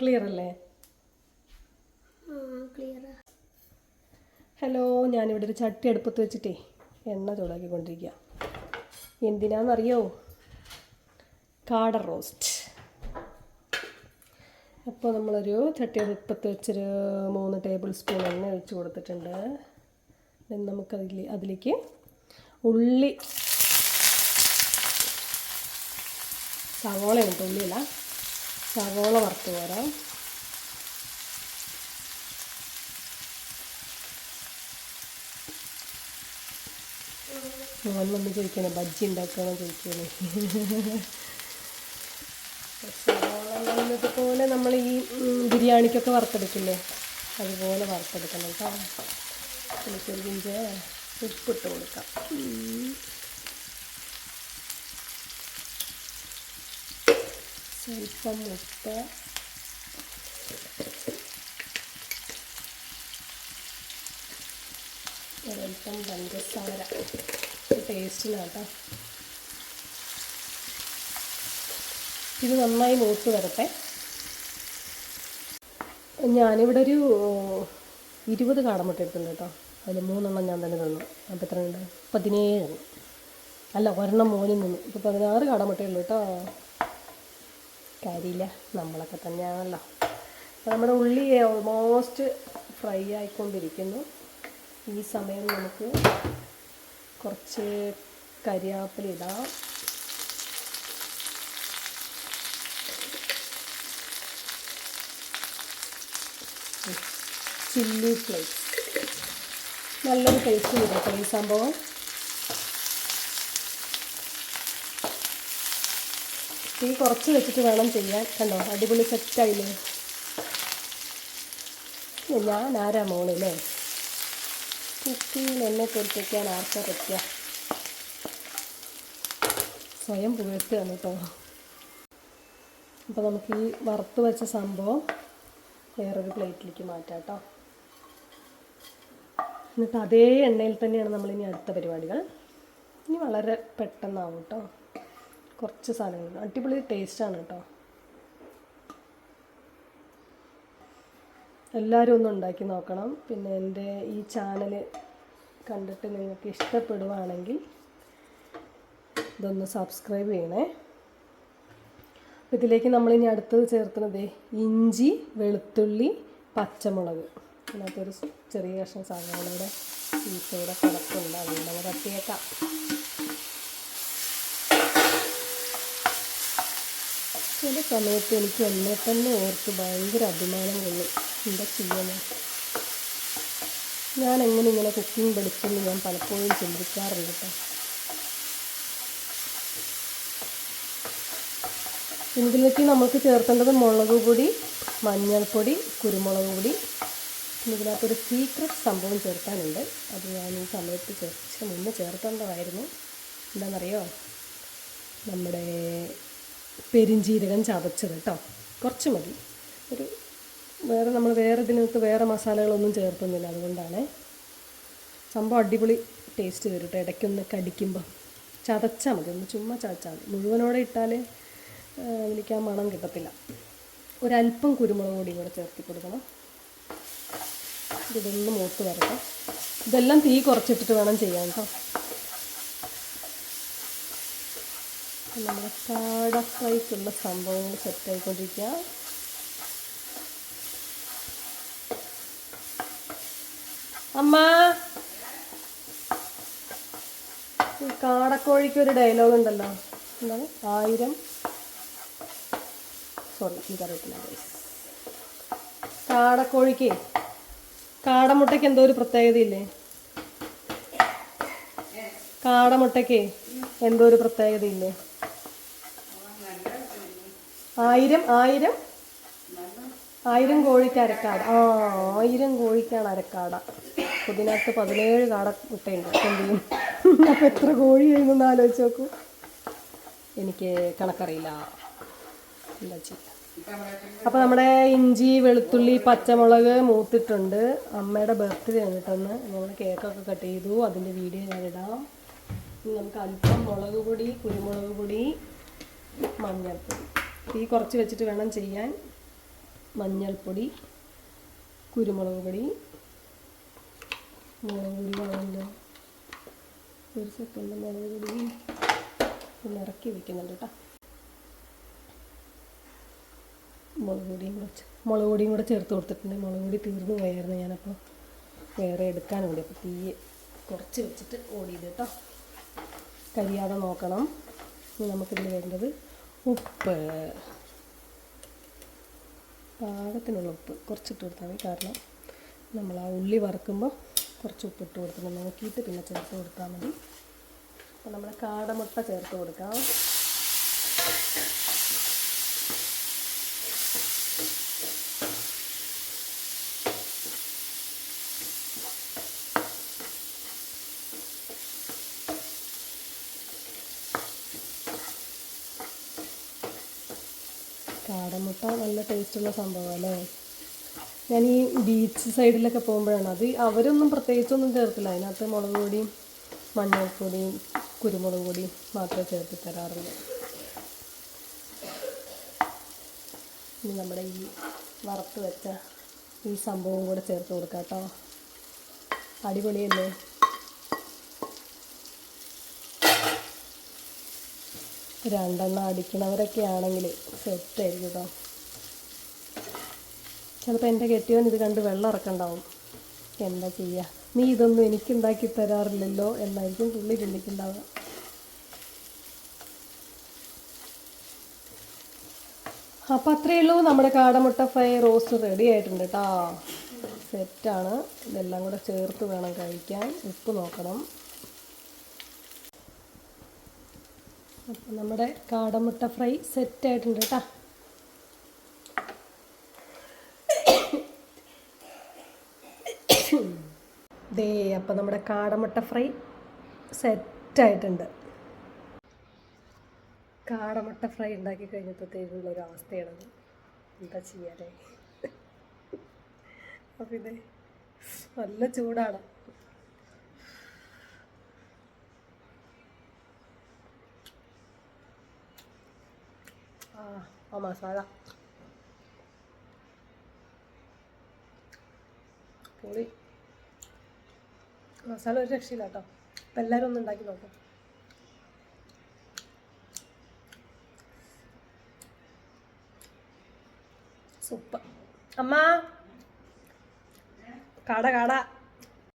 Clear അല്ലേ? Hello ഞാനിവിടെ ഒരു ചട്ടി അടുപ്പത്ത് വെച്ചിട്ടേ എണ്ണ ചൂടാക്കിക്കൊണ്ടിരിക്കുക എന്തിനാന്നറിയോ? കാട റോസ്റ്റ്. അപ്പോൾ നമ്മളൊരു ചട്ടി അടുപ്പത്ത് വെച്ചൊരു മൂന്ന് ടേബിൾ സ്പൂൺ എണ്ണ ഒഴിച്ച് കൊടുത്തിട്ടുണ്ട്. നമുക്കതിൽ അതിലേക്ക് ഉള്ളി. സവോള ഉണ്ട് ഉള്ളിയല്ല സവോള വറുത്ത് പോരാം മോൻ വന്ന് ചോദിക്കണേ ബജ്ജി ഉണ്ടാക്കണം ചോദിക്കണേ സവോള എന്നതുപോലെ നമ്മൾ ഈ ബിരിയാണിക്കൊക്കെ വറുത്തെടുക്കില്ലേ അതുപോലെ വറുത്തെടുക്കണം കേട്ടോ എനിക്കൊരു പിഞ്ച് ഉപ്പിട്ട് കൊടുക്കാം ഉം. മുട്ട ഒരൽപ്പം പഞ്ചസാര ടേസ്റ്റിനാട്ടോ ഇത് നന്നായി മൂത്ത് വരട്ടെ. ഞാനിവിടെ ഒരു ഇരുപത് കാടമുട്ട എടുത്തിട്ടുണ്ട് കേട്ടോ. അതിൽ മൂന്നെണ്ണം ഞാൻ തന്നെ തന്നു. അപ്പോൾ എത്ര ഉണ്ട് പതിനേഴ് അല്ല ഒരെണ്ണം മോനിൽ നിന്നു. ഇപ്പോൾ പതിനാറ് കാടമുട്ടയുള്ളൂ കേട്ടോ. കാര്യമില്ല നമ്മളൊക്കെ തന്നെയാണല്ലോ. അപ്പോൾ നമ്മുടെ ഉള്ളി ഓൾമോസ്റ്റ് ഫ്രൈ ആയിക്കൊണ്ടിരിക്കുന്നു. ഈ സമയം നമുക്ക് കുറച്ച് കരിയാപ്പില ഇടാം. ചില്ലി ഫ്ലേക്സ് നല്ലൊരു ടേസ്റ്റ് കിട്ടും ഈ സംഭവം. തീ കുറച്ച് വെച്ചിട്ട് വേണം ചെയ്യാൻ. കണ്ടോ? അടിപൊളി സെറ്റായില്ലേ ഞാൻ ആരാ മോളില്ലേ കുക്കിയിൽ എന്നെ പൊരിപ്പിക്കാൻ ആർക്കാ പറ്റുക? സ്വയം പുകഴ്ത്തുകയാണ് കേട്ടോ അപ്പോൾ നമുക്ക് ഈ വറുത്ത് വെച്ച സംഭവം വേറൊരു പ്ലേറ്റിലേക്ക് മാറ്റാം കേട്ടോ എന്നിട്ട് അതേ എണ്ണയിൽ തന്നെയാണ് നമ്മളിനി അടുത്ത പരിപാടികൾ. ഇനി വളരെ പെട്ടെന്നാവും കേട്ടോ കുറച്ച് സാധനങ്ങൾ. അടിപൊളി ടേസ്റ്റാണ് കേട്ടോ എല്ലാവരും ഒന്ന് ഉണ്ടാക്കി നോക്കണം. പിന്നെ എന്റെ ഈ ചാനൽ കണ്ടിട്ട് നിങ്ങൾക്ക് ഇഷ്ടപ്പെടുവാണെങ്കിൽ ഇതൊന്ന് സബ്സ്ക്രൈബ് ചെയ്യണേ. അപ്പോൾ ഇതിലേക്ക് നമ്മളിനി അടുത്തത് ചേർക്കുന്നത് ഇഞ്ചി വെളുത്തുള്ളി പച്ചമുളക്. അതിനകത്തൊരു ചെറിയ കഷ്ണം സാധനങ്ങളുടെ ഈച്ചയുടെ കിടപ്പുണ്ട് അതുകൊണ്ട് നമ്മൾ തട്ടിയേക്കാം ചില സമയത്ത് എനിക്ക് എന്നെ തന്നെ ഓർത്ത് ഭയങ്കര അഭിമാനം കൊള്ളും. എന്താ ചെയ്യണേ ഞാൻ എങ്ങനെ ഇങ്ങനെ കുക്കിംഗ് പഠിച്ചെന്ന് ഞാൻ പലപ്പോഴും ചിന്തിക്കാറുണ്ട് കേട്ടോ. ഇതിലേക്ക് നമുക്ക് ചേർക്കേണ്ടത് മുളക് പൊടി മഞ്ഞൾപ്പൊടി കുരുമുളക് പൊടി. ഇതിനകത്തൊരു സീക്രട്ട് സംഭവം ചേർക്കാനുണ്ട്. അത് ഞാൻ ഈ സമയത്ത് കുറച്ച് മുന്നേ ചേർക്കേണ്ടതായിരുന്നു. എന്താണെന്നറിയോ നമ്മുടെ പെരിഞ്ജീരകം ചതച്ചത് കേട്ടോ കുറച്ച് മതി. ഒരു വേറെ നമ്മൾ വേറെ ഇതിനകത്ത് വേറെ മസാലകളൊന്നും ചേർക്കുന്നില്ല അതുകൊണ്ടാണ്. സംഭവം അടിപൊളി ടേസ്റ്റ് വരും കേട്ടോ ഇടയ്ക്കൊന്ന് കടിക്കുമ്പോൾ ചതച്ചാൽ മതി. ഒന്ന് ചുമ്മാ ചതച്ചാൽ മതി. മുഴുവനോടെ ഇട്ടാൽ എനിക്ക് ആ മണം കിട്ടത്തില്ല. ഒരല്പം കുരുമുളക് പൊടിയും കൂടെ ചേർത്തി കൊടുക്കണം. ഇതൊന്ന് മൂത്ത് വരട്ടെ. ഇതെല്ലാം തീ കുറച്ചിട്ടിട്ട് വേണം ചെയ്യാൻ കേട്ടോ നമ്മുടെ കാട ഫ്രൈക്കുള്ള സംഭവങ്ങൾ സെറ്റായിക്കൊണ്ടിരിക്കുക അമ്മ! കാടക്കോഴിക്ക് ഒരു ഡയലോഗ് ഉണ്ടല്ലോ. എന്താണ്? ആയിരം. സോറി എനിക്കറിയത്തില്ല. കാടക്കോഴിക്ക് കാടമുട്ടയ്ക്ക് എന്തോ ഒരു പ്രത്യേകതയില്ലേ? കാടമുട്ടയ്ക്ക് എന്തോ ഒരു പ്രത്യേകതയില്ലേ? ആയിരം ആയിരം? ആയിരം കോഴിക്ക് അരക്കാട. ആ ആയിരം കോഴിക്കാണ് അരക്കാട. ഇതിനകത്ത് പതിനേഴ് കാട മുട്ടയുണ്ട്. എന്ത് അപ്പം എത്ര കോഴി എന്ന് ആലോചിച്ച് നോക്കൂ. എനിക്ക് കണക്കറിയില്ല. ചെയ്യുക അപ്പോൾ നമ്മുടെ ഇഞ്ചി വെളുത്തുള്ളി പച്ചമുളക് മൂത്തിട്ടുണ്ട്. അമ്മയുടെ ബർത്ത്ഡേ ആണ് കേട്ടൊന്ന് ഞങ്ങൾ കേക്കൊക്കെ കട്ട് ചെയ്തു. അതിന്റെ വീഡിയോ ഞാൻ ഇടാം. നമുക്ക് അല്പം മുളക് പൊടി കുരുമുളക് പൊടി മഞ്ഞൾപ്പൊടി. തീ കുറച്ച് വെച്ചിട്ട് വേണം ചെയ്യാൻ. മഞ്ഞൾപ്പൊടി കുരുമുളക് പൊടി. മുളക് പൊടി വേണമല്ലോ. ഒരു സെക്കൻഡ് മുളക് പൊടി ഒന്ന് ഇറക്കി വെക്കുന്നുണ്ട് കേട്ടോ. മുളക് പൊടിയും കൂടെ മുളക് പൊടിയും കൂടെ ചേർത്ത് കൊടുത്തിട്ടുണ്ട്. മുളക് പൊടി തീർന്നു പോയായിരുന്നു ഞാനപ്പോൾ വേറെ എടുക്കാൻ വേണ്ടി അപ്പോൾ തീ കുറച്ച് വെച്ചിട്ട് ഓടിയത് കേട്ടോ. കരിയാതെ നോക്കണം. നമുക്കിതിൽ വേണ്ടത് ഉപ്പ്. പാകത്തിനുള്ള ഉപ്പ്. കുറച്ചിട്ട് കൊടുത്താൽ മതി. കാരണം നമ്മൾ ആ ഉള്ളി വറുക്കുമ്പോൾ കുറച്ച് ഉപ്പിട്ട് കൊടുക്കണം നോക്കിയിട്ട് പിന്നെ ചേർത്ത് കൊടുത്താൽ മതി. അപ്പോൾ നമ്മൾ കാടമുട്ട ചേർത്ത് കൊടുക്കാം. കാടമുട്ട നല്ല ടേസ്റ്റുള്ള സംഭവം അല്ലേ ഞാൻ ഈ ബീച്ച് സൈഡിലൊക്കെ പോകുമ്പോഴാണ് അത് അവരൊന്നും പ്രത്യേകിച്ചൊന്നും ചേർത്തില്ല. അതിനകത്ത് മുളക് പൊടിയും മഞ്ഞൾപ്പൊടിയും കുരുമുളക് പൊടിയും മാത്രമേ ചേർത്ത് തരാറുള്ളൂ. ഇനി നമ്മുടെ ഈ വറുത്ത് വെച്ച ഈ സംഭവം കൂടെ ചേർത്ത് കൊടുക്കാം കേട്ടോ. അടിപൊളിയല്ലേ? രണ്ടെണ്ണം അടിക്കണവരൊക്കെ ആണെങ്കിൽ സെറ്റായിരിക്കും കേട്ടോ ചിലപ്പോൾ എന്റെ കെട്ടിയവൻ ഇത് കണ്ട് വെള്ളം ഇറക്കണ്ടാവും. എന്താ ചെയ്യുക നീ ഇതൊന്നും എനിക്കുണ്ടാക്കി തരാറില്ലല്ലോ എന്നായിരിക്കും പുള്ളി ചിന്തിക്കുന്നുണ്ടാവുക. അപ്പം അത്രയേ ഉള്ളൂ നമ്മുടെ കാടമുട്ട ഫ്രൈ റോസ്റ്റ് റെഡി ആയിട്ടുണ്ട് കേട്ടോ സെറ്റാണ്. ഇതെല്ലാം കൂടെ ചേർത്ത് വേണം കഴിക്കാൻ. ഉപ്പ് നോക്കണം. അപ്പം നമ്മുടെ കാടമുട്ട ഫ്രൈ സെറ്റ് ആയിട്ടുണ്ട് കേട്ടോ ദേ അപ്പം നമ്മുടെ കാടമുട്ട ഫ്രൈ സെറ്റായിട്ടുണ്ട് കാടമുട്ട ഫ്രൈ ഉണ്ടാക്കി കഴിഞ്ഞപ്പോഴത്തേക്കുള്ള ഒരു അവസ്ഥയാണത് എന്താ ചെയ്യാനേ? അപ്പം ഇത് നല്ല ചൂടാണ്. ആ മസാല പൊളി. മസാല ഒരു രക്ഷയില്ല കേട്ടോ അപ്പം എല്ലാവരും ഒന്ന് ഉണ്ടാക്കി നോക്കും. സൂപ്പർ. അമ്മ. കട കട.